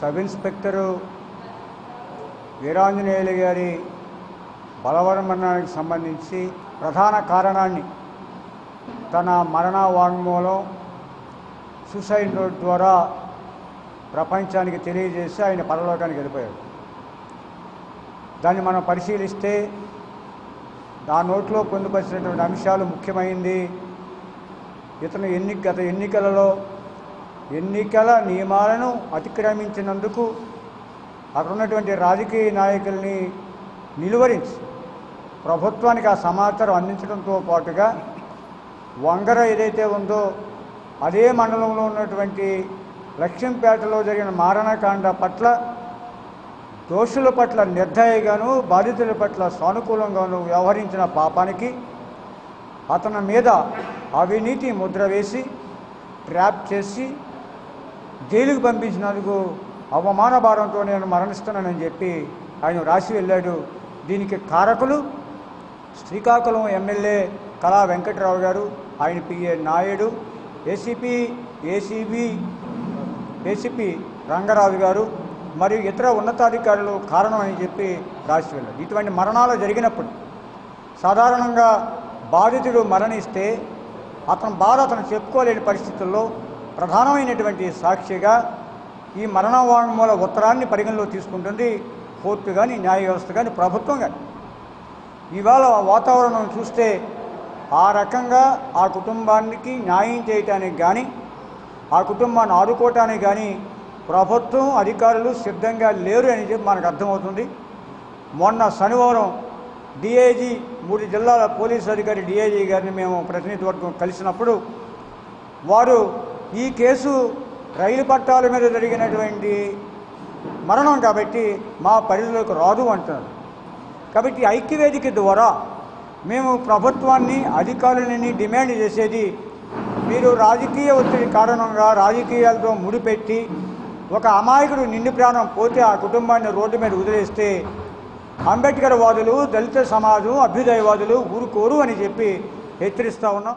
Sub inspector Veeranjaneyulu గారి బలవరమరణానికి సంబంధించి ప్రధాన కారణాన్ని తన మరణ వాంగ్మూలం సూసైడ్ నోట్ ద్వారా ప్రపంచానికి తెలియజేసి ఆయన పరలోకానికి వెళ్ళిపోయాడు. దాన్ని మనం పరిశీలిస్తే ఆ నోట్లో పొందుపరిచినటువంటి అంశాలు ముఖ్యమైంది. ఇతను ఎన్ని గత ఎన్నికలలో ఎన్నికల నియమాలను అతిక్రమించినందుకు అక్కడ ఉన్నటువంటి రాజకీయ నాయకుల్ని నిలువరించి. ప్రభుత్వానికి ఆ సమాచారం అందించడంతో పాటుగా వంగర ఏదైతే ఉందో అదే మండలంలో ఉన్నటువంటి లక్ష్మీపేటలో జరిగిన మారణకాండ పట్ల దోషుల పట్ల నిర్దయగాను బాధితుల పట్ల సానుకూలంగాను వ్యవహరించిన పాపానికి అతని మీద అవినీతి ముద్ర వేసి ట్రాప్ చేసి జైలుకు పంపించినందుకు అవమాన భారంతో నేను మరణిస్తున్నానని చెప్పి ఆయన రాసి వెళ్ళాడు. దీనికి కారకులు శ్రీకాకుళం ఎమ్మెల్యే కళా వెంకటరావు గారు ఆయన PA Naidu ACP ACB ACP Rangaraju గారు మరియు ఇతర ఉన్నతాధికారులు కారణం అని చెప్పి రాసి వెళ్ళారు ఇటువంటి మరణాలు జరిగినప్పుడు సాధారణంగా బాధితుడు మరణిస్తే అతను బాధ అతను చెప్పుకోలేని పరిస్థితుల్లో ప్రధానమైనటువంటి సాక్షిగా ఈ మరణ ఉత్తరాన్ని పరిగణలో తీసుకుంటుంది కోర్టు కానీ న్యాయ వ్యవస్థ కానీ ప్రభుత్వం కానీ ఇవాళ వాతావరణం చూస్తే ఆ రకంగా ఆ కుటుంబానికి న్యాయం చేయటానికి కానీ ఆ కుటుంబాన్ని ఆదుకోవటానికి కానీ ప్రభుత్వం అధికారులు సిద్ధంగా లేరు అని చెప్పి మనకు అర్థమవుతుంది. మొన్న శనివారం డిఐజీ మూడు జిల్లాల పోలీసు అధికారి డిఐజీ గారిని మేము ప్రతినిధి వర్గం కలిసినప్పుడు వారు ఈ కేసు రైలు పట్టాల మీద జరిగినటువంటి మరణం కాబట్టి మా పరిధిలోకి రాదు అంటున్నారు కాబట్టి ఐక్యవేదిక ద్వారా మేము ప్రభుత్వాన్ని అధికారులని డిమాండ్ చేసేది మీరు రాజకీయ ఒత్తిడి కారణంగా రాజకీయాలతో ముడిపెట్టి ఒక అమాయకుడు నిండి ప్రాణం పోతే ఆ కుటుంబాన్ని రోడ్డు మీద వదిలేస్తే అంబేద్కర్ వాదులు దళిత సమాజం అభ్యుదయవాదులు ఊరుకోరు అని చెప్పి హెచ్చరిస్తూ ఉన్నాం.